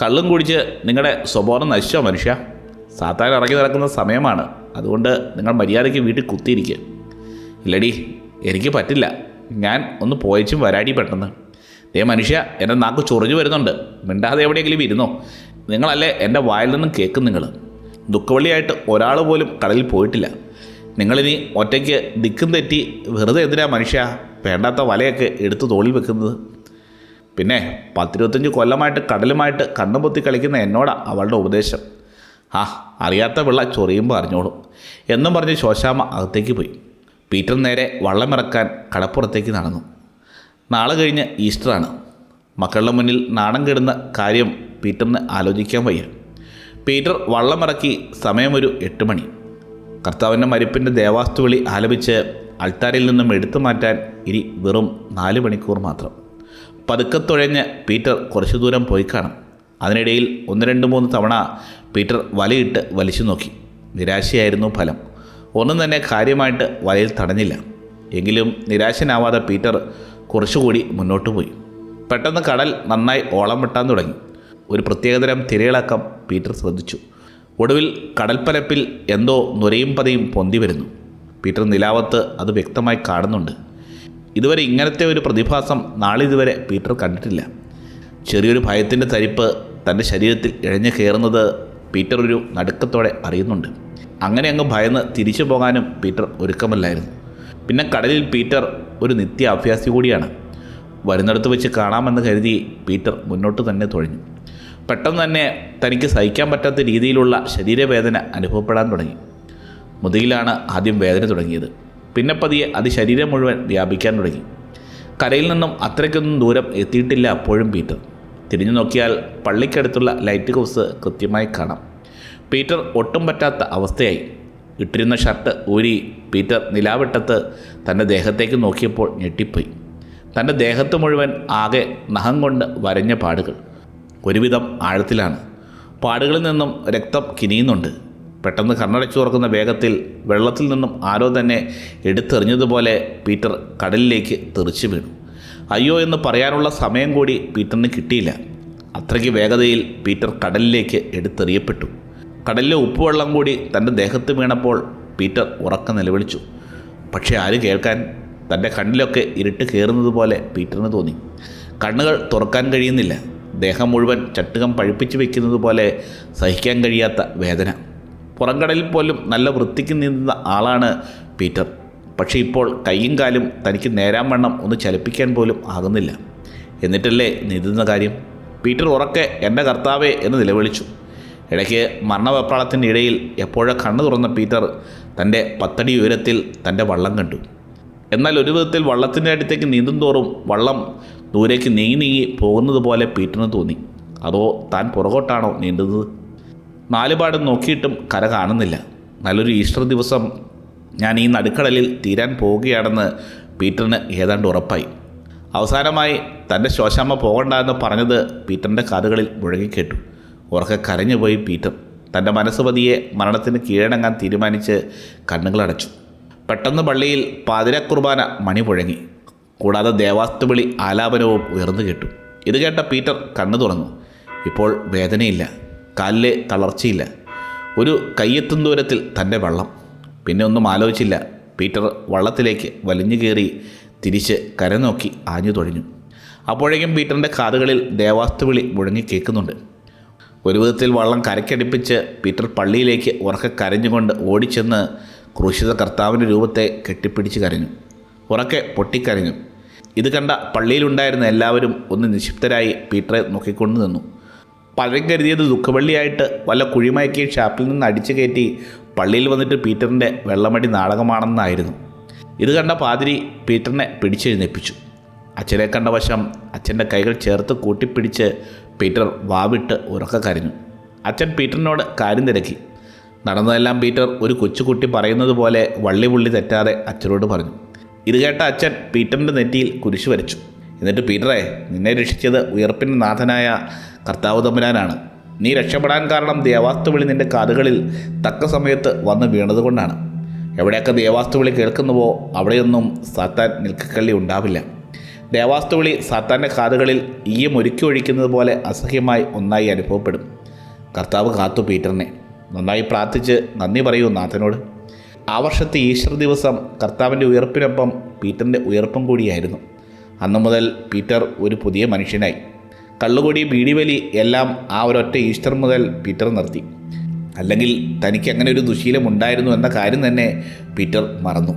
കള്ളും കുടിച്ച് നിങ്ങളുടെ സ്വബോധം നശിച്ചോ മനുഷ്യ? സാത്താൻ ഇറങ്ങി നടക്കുന്ന സമയമാണ്. അതുകൊണ്ട് നിങ്ങൾ മര്യാദയ്ക്ക് വീട്ടിൽ കുത്തിയിരിക്കുക ഇല്ലടി എനിക്ക് പറ്റില്ല. ഞാൻ ഒന്ന് പോയച്ചും വരാടി പെട്ടെന്ന്. ദേ മനുഷ്യ എന്റെ നാക്ക് ചൊറിഞ്ഞു വരുന്നുണ്ട്. മിണ്ടാതെ എവിടെയെങ്കിലും ഇരുന്നോ? നിങ്ങളല്ലേ എന്റെ വായിൽ നിന്നും കേൾക്കും നിങ്ങൾ ദുഃഖവള്ളിയായിട്ട് ഒരാൾ പോലും കടലിൽ പോയിട്ടില്ല. നിങ്ങളിനി ഒറ്റയ്ക്ക് ദിക്കും തെറ്റി വെറുതെ എന്തിനാ മനുഷ്യ? വേണ്ടാത്ത വലയൊക്കെ എടുത്ത് തോളിൽ വെക്കുന്നത്? പിന്നെ പത്തിരുപത്തഞ്ച് കൊല്ലമായിട്ട് കടലുമായിട്ട് കണ്ണും പൊത്തി കളിക്കുന്ന എന്നോടാ അവളുടെ ഉപദേശം. ആ അറിയാത്ത പിള്ള ചൊറിയുമ്പോൾ അറിഞ്ഞോളും. എന്നും പറഞ്ഞ് ശോശാമ അകത്തേക്ക് പോയി. പീറ്റർ നേരെ വള്ളമിറക്കാൻ കടപ്പുറത്തേക്ക് നടന്നു. നാളെ കഴിഞ്ഞ് ഈസ്റ്ററാണ്. മക്കളുടെ മുന്നിൽ നാണം കെടുന്ന കാര്യം പീറ്ററിന് ആലോചിക്കാൻ വയ്യ. പീറ്റർ വള്ളമിറക്കി സമയമൊരു എട്ട് മണി. കർത്താവിന്റെ മരിപ്പിന്റെ ദേവാസ്തുവിളി ആലപിച്ച് അൾത്താരിൽ നിന്നും എടുത്തു മാറ്റാൻ ഇനി വെറും നാല് മണിക്കൂർ മാത്രം. പതുക്കെ തുഴഞ്ഞ് പീറ്റർ കുറച്ചു ദൂരം പോയി കാണും. അതിനിടയിൽ ഒന്ന് രണ്ട് മൂന്ന് തവണ പീറ്റർ വലയിട്ട് വലിച്ചു നോക്കി. നിരാശയായിരുന്നു ഫലം. ഒന്നും തന്നെ കാര്യമായിട്ട് വലയിൽ തടഞ്ഞില്ല. എങ്കിലും നിരാശനാവാതെ പീറ്റർ കുറച്ചുകൂടി മുന്നോട്ട് പോയി. പെട്ടെന്ന് കടൽ നന്നായി ഓളം വെട്ടാൻ തുടങ്ങി. ഒരു പ്രത്യേകതരം തിരയിളക്കം പീറ്റർ ശ്രദ്ധിച്ചു. ഒടുവിൽ കടൽപ്പരപ്പിൽ എന്തോ നുരയും പതയും പൊന്തി വരുന്നു. പീറ്റർ നിലാവത്ത് അത് വ്യക്തമായി കാണുന്നുണ്ട്. ഇതുവരെ ഇങ്ങനത്തെ ഒരു പ്രതിഭാസം നാളിതുവരെ പീറ്റർ കണ്ടിട്ടില്ല. ചെറിയൊരു ഭയത്തിന്റെ തരിപ്പ് തന്റെ ശരീരത്തിൽ ഇഴഞ്ഞു കയറുന്നത് പീറ്റർ ഒരു നടുക്കത്തോടെ അറിയുന്നുണ്ട്. അങ്ങനെ അങ്ങ് ഭയന്ന് തിരിച്ചു പോകാനും പീറ്റർ ഒരുക്കമല്ലായിരുന്നു. പിന്നെ കടലിൽ പീറ്റർ ഒരു നിത്യ അഭ്യാസി കൂടിയാണ്. വരുന്നിടത്ത് വെച്ച് കാണാമെന്ന് കരുതി പീറ്റർ മുന്നോട്ട് തന്നെ തുഴഞ്ഞു. പെട്ടെന്ന് തന്നെ തനിക്ക് സഹിക്കാൻ പറ്റാത്ത രീതിയിലുള്ള ശരീരവേദന അനുഭവപ്പെടാൻ തുടങ്ങി. മുതുകിലാണ് ആദ്യം വേദന തുടങ്ങിയത്. പിന്നെ പതിയെ അത് ശരീരം മുഴുവൻ വ്യാപിക്കാൻ തുടങ്ങി. കരയിൽ നിന്നും അത്രയ്ക്കൊന്നും ദൂരം എത്തിയിട്ടില്ല അപ്പോഴും പീറ്റർ. തിരിഞ്ഞു നോക്കിയാൽ പള്ളിക്കടുത്തുള്ള ലൈറ്റ് ഹൗസ് കൃത്യമായി കാണാം. പീറ്റർ ഒട്ടും പറ്റാത്ത അവസ്ഥയായി. ഇട്ടിരുന്ന ഷർട്ട് ഊരി പീറ്റർ നിലാവെട്ടത്ത് തന്റെ ദേഹത്തേക്ക് നോക്കിയപ്പോൾ ഞെട്ടിപ്പോയി. തന്റെ ദേഹത്ത് മുഴുവൻ ആകെ നഖം കൊണ്ട് വരഞ്ഞ പാടുകൾ. ഒരുവിധം ആഴത്തിലാണ്. പാടുകളിൽ നിന്നും രക്തം കിനിയുന്നുണ്ട്. പെട്ടെന്ന് കണ്ണടച്ചു തുറക്കുന്ന വേഗത്തിൽ വെള്ളത്തിൽ നിന്നും ആരോ തന്നെ എടുത്തെറിഞ്ഞതുപോലെ പീറ്റർ കടലിലേക്ക് തെറിച്ചു വീണു. അയ്യോ എന്ന് പറയാനുള്ള സമയം കൂടി പീറ്ററിന് കിട്ടിയില്ല. അത്രയ്ക്ക് വേഗതയിൽ പീറ്റർ കടലിലേക്ക് എടുത്തെറിയപ്പെട്ടു. കടലിലെ ഉപ്പുവെള്ളം കൂടി തന്റെ ദേഹത്ത് വീണപ്പോൾ പീറ്റർ ഉറക്ക നിലവിളിച്ചു. പക്ഷേ ആര് കേൾക്കാൻ? തന്റെ കണ്ണിലൊക്കെ ഇരുട്ട് കയറുന്നത് പോലെ പീറ്ററിന് തോന്നി. കണ്ണുകൾ തുറക്കാൻ കഴിയുന്നില്ല. ദേഹം മുഴുവൻ ചട്ടുകം പഴുപ്പിച്ച് വെക്കുന്നത് പോലെ സഹിക്കാൻ കഴിയാത്ത വേദന. പുറംകടലിൽ പോലും നല്ല വൃത്തിക്ക് നീന്തുന്ന ആളാണ് പീറ്റർ. പക്ഷേ ഇപ്പോൾ കൈയും കാലും തനിക്ക് നേരാൻ വണ്ണം ഒന്ന് ചലിപ്പിക്കാൻ പോലും ആകുന്നില്ല. എന്നിട്ടല്ലേ നീന്തുന്ന കാര്യം? പീറ്റർ ഉറക്കെ എന്റെ കർത്താവേ എന്ന് നിലവിളിച്ചു. ഇടയ്ക്ക് മരണവെപ്രാളത്തിന്റെ ഇടയിൽ എപ്പോഴോ കണ്ണു തുറന്ന പീറ്റർ തന്റെ പത്തടി ഉയരത്തിൽ തന്റെ വള്ളം കണ്ടു. എന്നാൽ ഒരു വിധത്തിൽ വള്ളത്തിന്റെ അടുത്തേക്ക് നീന്തും തോറും വള്ളം ദൂരേക്ക് നീങ്ങി നീങ്ങി പോകുന്നത് പോലെ പീറ്റിന് തോന്നി. അതോ താൻ പുറകോട്ടാണോ നീന്തുന്നത്? നാലുപാടും നോക്കിയിട്ടും കര കാണുന്നില്ല. നല്ലൊരു ഈസ്റ്റർ ദിവസം ഞാൻ ഈ നടുക്കടലിൽ തീരാൻ പോവുകയാണെന്ന് പീറ്ററിന് ഏതാണ്ട് ഉറപ്പായി. അവസാനമായി തന്റെ ശോശാമ്മ പോകണ്ട എന്ന് പറഞ്ഞത് പീറ്ററിന്റെ കാതുകളിൽ മുഴങ്ങിക്കേട്ടു ഉറക്കെ കരഞ്ഞുപോയി പീറ്റർ. തന്റെ മനസ്സുപതിയെ മരണത്തിന് കീഴടങ്ങാൻ തീരുമാനിച്ച് കണ്ണുകളടച്ചു. പെട്ടെന്ന് പള്ളിയിൽ പാതിരക്കുർബാന മണി പുഴങ്ങി. കൂടാതെ ദേവാസ്തുവിളി ആലാപനവും ഉയർന്നു കേട്ടു. ഇത് കേട്ട പീറ്റർ കണ്ണു തുറന്നു. ഇപ്പോൾ വേദനയില്ല. കാലിലെ തളർച്ചയില്ല. ഒരു കയ്യെത്തും ദൂരത്തിൽ തന്റെ വള്ളം. പിന്നെ ഒന്നും ആലോചിച്ചില്ല. പീറ്റർ വള്ളത്തിലേക്ക് വലിഞ്ഞു കയറി തിരിച്ച് കരനോക്കി ആഞ്ഞു തൊഴിഞ്ഞു. അപ്പോഴേക്കും പീറ്ററിന്റെ കാതുകളിൽ ദേവാസ്തുവിളി മുഴങ്ങി കേൾക്കുന്നുണ്ട്. ഒരു വിധത്തിൽ വള്ളം കരയ്ക്കടിപ്പിച്ച് പീറ്റർ പള്ളിയിലേക്ക് ഉറക്കെ കരഞ്ഞുകൊണ്ട് ഓടിച്ചെന്ന് ക്രൂശിത കർത്താവിന്റെ രൂപത്തെ കെട്ടിപ്പിടിച്ച് കരഞ്ഞു. ഉറക്കെ പൊട്ടിക്കരഞ്ഞു. ഇത് കണ്ട പള്ളിയിലുണ്ടായിരുന്ന എല്ലാവരും ഒന്ന് നിശബ്ദരായി പീറ്ററെ നോക്കിക്കൊണ്ട് നിന്നു. പലരും കരുതിയത് ദുഃഖവള്ളിയായിട്ട് വല്ല കുഴിമയക്കി ഷാപ്പിൽ നിന്ന് അടിച്ചു കയറ്റി പള്ളിയിൽ വന്നിട്ട് പീറ്ററിന്റെ വെള്ളമടി നാടകമാണെന്നായിരുന്നു. ഇത് കണ്ട പാതിരി പീറ്ററിനെ പിടിച്ചെഴുന്നേപ്പിച്ചു. അച്ഛനെ കണ്ട വശം അച്ഛന്റെ കൈകൾ ചേർത്ത് കൂട്ടിപ്പിടിച്ച് പീറ്റർ വാവിട്ട് ഉറക്ക കരഞ്ഞു. അച്ഛൻ പീറ്ററിനോട് കാര്യം തിരക്കി. നടന്നതെല്ലാം പീറ്റർ ഒരു കൊച്ചുകുട്ടി പറയുന്നത് പോലെ വള്ളി പുള്ളി തെറ്റാതെ അച്ഛനോട് പറഞ്ഞു. ഇത് കേട്ട അച്ഛൻ പീറ്ററിന്റെ നെറ്റിയിൽ കുരിശു വരച്ചു. എന്നിട്ട് പീറ്ററെ നിന്നെ രക്ഷിച്ചത് ഉയർപ്പിന്റെ നാഥനായ കർത്താവ് തമ്പുരാനാണ്. നീ രക്ഷപ്പെടാൻ കാരണം ദേവാസ്തുവിളി നിന്റെ കാതുകളിൽ തക്ക സമയത്ത് വന്ന് വീണതുകൊണ്ടാണ് എവിടെയൊക്കെ ദേവാസ്തുവിളി കേൾക്കുന്നുവോ അവിടെയൊന്നും സാത്താൻ നിൽക്കക്കള്ളി ഉണ്ടാവില്ല. ദേവാസ്തുവിളി സാത്താന്റെ കാതുകളിൽ ഈയം ഒരുക്കി ഒഴിക്കുന്നത് പോലെ അസഹ്യമായി ഒന്നായി അനുഭവപ്പെടും. കർത്താവ് കാത്തു പീറ്ററിനെ. നന്നായി പ്രാർത്ഥിച്ച് നന്ദി പറയൂ നാഥനോട്. ആ വർഷത്തെ ഈസ്റ്റർ ദിവസം കർത്താവിന്റെ ഉയർപ്പിനൊപ്പം പീറ്ററിന്റെ ഉയർപ്പും കൂടിയായിരുന്നു. അന്നു മുതൽ പീറ്റർ ഒരു പുതിയ മനുഷ്യനായി. കള്ളുകൊടി ബീഡിവലി എല്ലാം ആ ഒരൊറ്റ ഈസ്റ്റർ മുതൽ പീറ്റർ നിർത്തി. അല്ലെങ്കിൽ തനിക്ക് അങ്ങനെ ഒരു ദുശീലം ഉണ്ടായിരുന്നു എന്ന കാര്യം തന്നെ പീറ്റർ മറന്നു.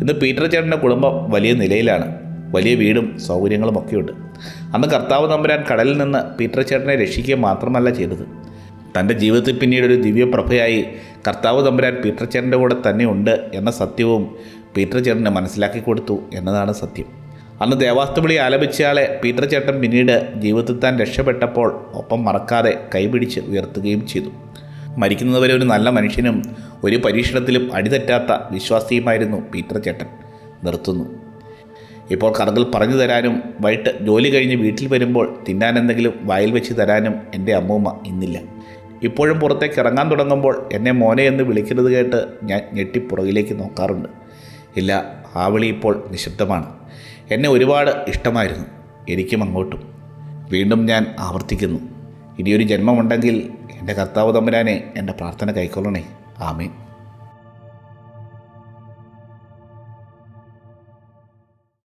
ഇന്ന് പീറ്റർ ചേട്ടന്റെ കുടുംബം വലിയ നിലയിലാണ്. വലിയ വീടും സൗകര്യങ്ങളും ഒക്കെയുണ്ട്. അന്ന് കർത്താവ് തമ്പുരാൻ കടലിൽ നിന്ന് പീറ്റർ ചേട്ടനെ രക്ഷിക്കുക മാത്രമല്ല ചെയ്തത്. തന്റെ ജീവിതത്തിൽ പിന്നീട് ഒരു ദിവ്യപ്രഭയായി കർത്താവ് തമ്പുരാൻ പീറ്റർ ചേട്ടന്റെ കൂടെ തന്നെ ഉണ്ട് എന്ന സത്യവും പീറ്റർ ചേട്ടന് മനസ്സിലാക്കി കൊടുത്തു എന്നതാണ് സത്യം. അന്ന് ദേവാസ്തുവിളി ആലപിച്ചയാളെ പീറ്റർ ചേട്ടൻ പിന്നീട് ജീവിതത്തിൽ താൻ രക്ഷപ്പെട്ടപ്പോൾ ഒപ്പം മറക്കാതെ കൈപിടിച്ച് ഉയർത്തുകയും ചെയ്തു. മരിക്കുന്നതുവരെ ഒരു നല്ല മനുഷ്യനും ഒരു പരീക്ഷണത്തിലും അടിതെറ്റാത്ത വിശ്വാസിയുമായിരുന്നു പീറ്റർ ചേട്ടൻ നിർത്തുന്നു. ഇപ്പോൾ കറുകൾ പറഞ്ഞു തരാനും വൈകിട്ട് ജോലി കഴിഞ്ഞ് വീട്ടിൽ വരുമ്പോൾ തിന്നാൻ എന്തെങ്കിലും വായിൽ വെച്ച് തരാനും എന്റെ അമ്മൂമ്മ ഇന്നില്ല. ഇപ്പോഴും പുറത്തേക്ക് ഇറങ്ങാൻ തുടങ്ങുമ്പോൾ എന്നെ മോനെ എന്ന് വിളിക്കുന്നത് കേട്ട് ഞാൻ ഞെട്ടി പുറകിലേക്ക് നോക്കാറുണ്ട്. ഇല്ല ആ വിളി ഇപ്പോൾ നിശബ്ദമാണ്. എന്നെ ഒരുപാട് ഇഷ്ടമായിരുന്നു. എനിക്കും അങ്ങോട്ടും. വീണ്ടും ഞാൻ ആവർത്തിക്കുന്നു. ഇനിയൊരു ജന്മമുണ്ടെങ്കിൽ എന്റെ കർത്താവ് തമ്പുരാനെ എന്റെ പ്രാർത്ഥന കൈക്കൊള്ളണേ. ആമേൻ.